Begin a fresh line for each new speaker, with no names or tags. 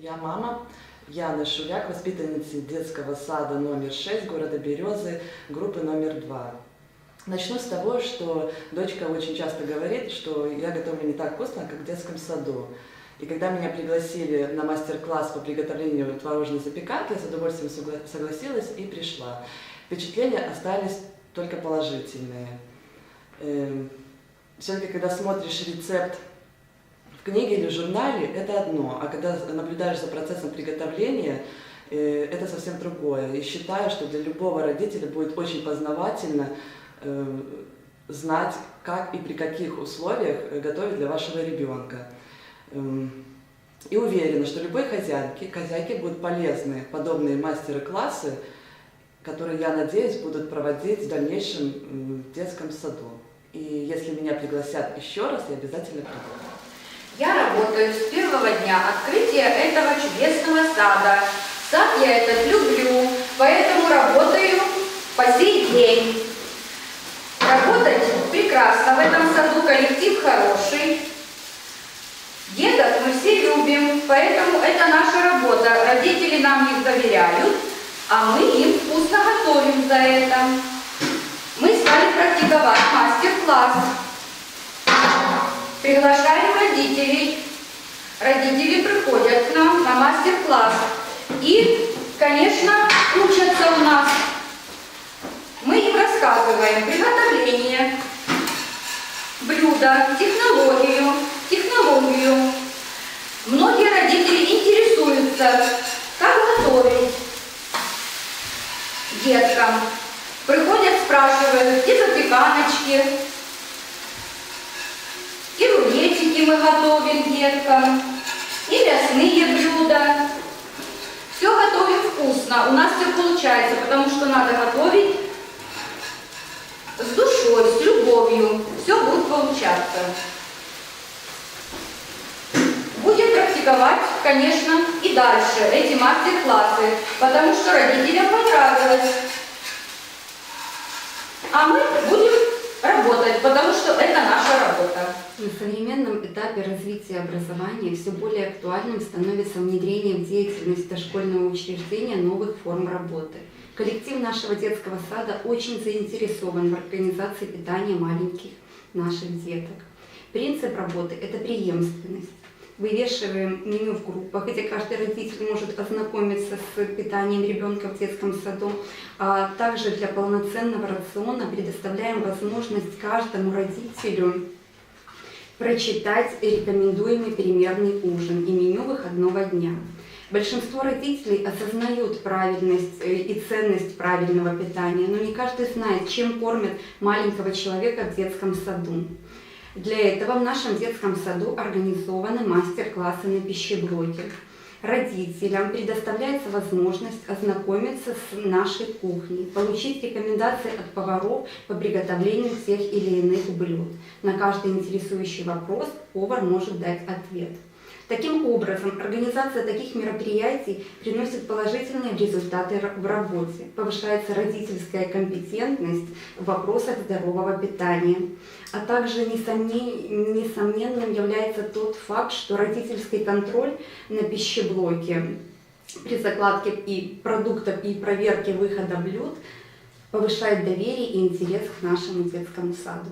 Я мама Яны Шуляк, воспитанница детского сада номер 6 города Березы, группы номер 2. Начну с того, что дочка очень часто говорит, что я готовлю не так вкусно, как в детском саду. И когда меня пригласили на мастер-класс по приготовлению творожной запеканки, я с удовольствием согла- согласилась и пришла. Впечатления остались только положительные. Все-таки, когда смотришь рецепт книге или журнале, это одно, а когда наблюдаешь за процессом приготовления, э, это совсем другое. И считаю, что для любого родителя будет очень познавательно э, знать, как и при каких условиях э, готовить для вашего ребенка. Эм, И уверена, что любой хозяйке, хозяйке будут полезны подобные мастер-классы, которые, я надеюсь, будут проводить в дальнейшем в детском саду. И если меня пригласят еще раз, я обязательно приду.
Я работаю с первого дня открытия этого чудесного сада. Сад я этот люблю, поэтому работаю по сей день. Работать прекрасно в этом саду, коллектив хороший. Деток мы все любим, поэтому это наша работа. Родители нам их доверяют, а мы им вкусно готовим за это. Мы стали практиковать мастер-класс. Приглашаем родителей. Родители приходят к нам на мастер-класс. И, конечно, учатся у нас. Мы им рассказываем приготовление блюда, технологию, технологию. Многие родители интересуются, как готовить деткам. Приходят, спрашивают, где запеканочки, и рулетики мы готовим деткам, и мясные блюда. Все готовим вкусно. У нас все получается, потому что надо готовить с душой, с любовью. Все будет получаться. Будем практиковать, конечно, и дальше эти мастер-классы, потому что родителям понравилось. А мы будем работать, потому что это наша работа.
На современном этапе развития образования все более актуальным становится внедрение в деятельность дошкольного учреждения новых форм работы. Коллектив нашего детского сада очень заинтересован в организации питания маленьких наших деток. Принцип работы – это преемственность. Вывешиваем меню в группах, где каждый родитель может ознакомиться с питанием ребенка в детском саду. А также для полноценного рациона предоставляем возможность каждому родителю прочитать рекомендуемый примерный ужин и меню выходного дня. Большинство родителей осознают правильность э, и ценность правильного питания, но не каждый знает, чем кормят маленького человека в детском саду. Для этого в нашем детском саду организованы мастер-классы на пищеблоке. Родителям предоставляется возможность ознакомиться с нашей кухней, получить рекомендации от поваров по приготовлению тех или иных блюд. На каждый интересующий вопрос повар может дать ответ. Таким образом, организация таких мероприятий приносит положительные результаты в работе, повышается родительская компетентность в вопросах здорового питания, а также несомне- несомненным является тот факт, что родительский контроль на пищеблоке при закладке и продуктов и проверке выхода блюд повышает доверие и интерес к нашему детскому саду.